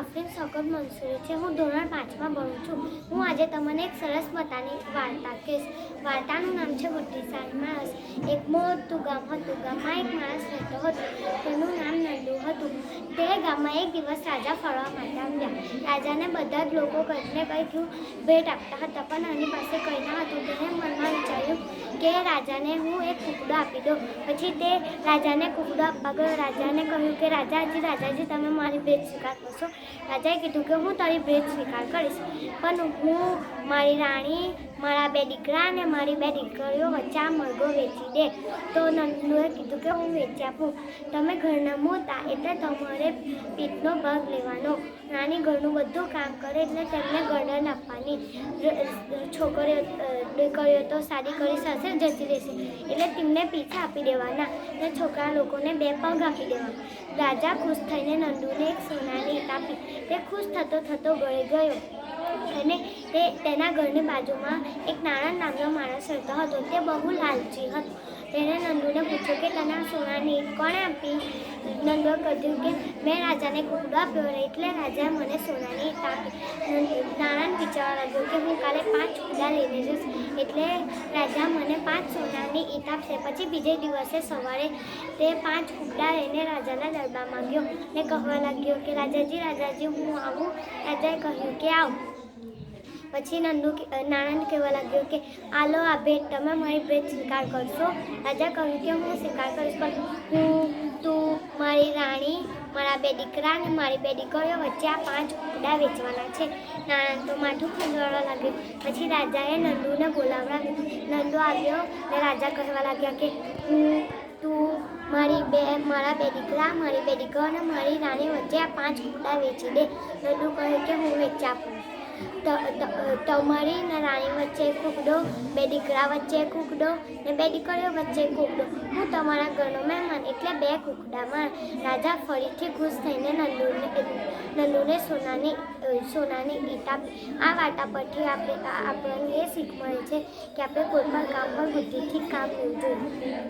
આફરીન સકત મંસૂરી છે હું ધોરણ પાંચમાં ભણું છું. હું આજે તમને એક સરસ મતાની વાર્તા કહીશ. વાર્તાનું નામ છે બુદ્ધિશાળી માણસ. એક મોટું ગામ હતું. ગામમાં એક માણસ રહેતો હતો. તેનું નામ નંદુ હતું. ગામમાં એક દિવસ રાજા ફરવા માટે આવ્યા. રાજાને બધા જ લોકો કંઈને કંઈ થયું. ભેટ આપતા હતા, પણ એની પાસે કંઈ ના હતું. તેને મનમાં વિચાર્યું કે રાજાને હું એક કુકડો આપી દઉં. પછી તે રાજાને કુકડો આપવા ગયો. રાજાને કહ્યું કે, રાજાજી રાજાજી, તમે મારી ભેટ સ્વીકાર કરશો? રાજાએ કીધું કે, હું તારી ભેટ સ્વીકાર કરીશ. પણ હું મારી રાણી, મારા બે દીકરા અને મારી બે દીકરીઓ વચ્ચે આ મરઘો વેચી દે. તો નંદુએ કીધું કે, હું વેચી આપું. તમે ઘરના મોતા એટલે તમારે પીઠનો ભાગ લેવાનો. નાની ઘરનું બધું કામ કરે એટલે તેમને ગરદન આપવાની. છોકરીઓ દીકરીઓ તો સારી કરી સાથે જતી રહેશે. એટલે તેમને પીછા આપી દેવાના અને છોકરા લોકોને બે પગ આપી દેવાના. રાજા ખુશ થઈને નંદુને એક સોનાની ઈટ આપી. તે ખુશ થતો થતો ગળી ગયો. અને તે તેના ઘરની બાજુમાં એક નાના નામનો માણસ રહેતો હતો. તે બહુ લાલચી હતો. તેણે નંદુને પૂછ્યું કે તને સોનાની ઈટ કોણે આપી? નંદુએ કહ્યું કે મેં રાજાને કુકડો આપ્યો એટલે રાજાએ મને સોનાની ઈંટ આપી નંદ- નાણાને વિચારવા લાગ્યો કે હું કાલે પાંચ કુડા લઈને જઈશ. એટલે રાજા મને પાંચ સોનાની ઈંટ આપશે. પછી બીજે દિવસે સવારે તે પાંચ કુકડા લઈને રાજાના દરબારમાં ગયો ને કહેવા લાગ્યો કે રાજાજી રાજાજી હું આવું. રાજાએ કહ્યું કે આવ. પછી નંદુ કે- અ, નાણાને કહેવા લાગ્યો કે આલો આ ભેટ તમે મારી ભેટ સ્વીકાર કરશો? રાજા કહ્યું કે હું સ્વીકાર કરીશ પણ હું તું મારી રાણી, મારા બે દીકરા અને મારી બે દીકરીઓ વચ્ચે આ પાંચ કુકડા વેચવાના છે. નાણાં તો માથું ખંજવાળવા લાગ્યું. પછી રાજાએ નંદુને બોલાવડાવ્યું. નંદુ આવ્યો ને રાજા કહેવા લાગ્યા કે તું, મારી બે, મારા બે દીકરા, મારી બે દીકરો અને મારી રાણી વચ્ચે આ પાંચ કુકડા વેચી દે. નંદુ કહે કે, હું વેચી આપું તમારી ને રાણી વચ્ચે કૂકડો, બે દીકરા વચ્ચે કૂકડો ને બે દીકરીઓ વચ્ચે કૂકડો. હું તમારા ઘરનો મહેમાન બે કુકડામાં રાજા ફરીથી ખુશ થઈને નંદુને નંદુને સોનાની સોનાની ઈટ આપી. આ વાટા પરથી આપણે આપણને એ શીખ મળે છે કે આપણે કોઈ પણ કામ પર બુદ્ધિથી કામ લેવું જોઈએ.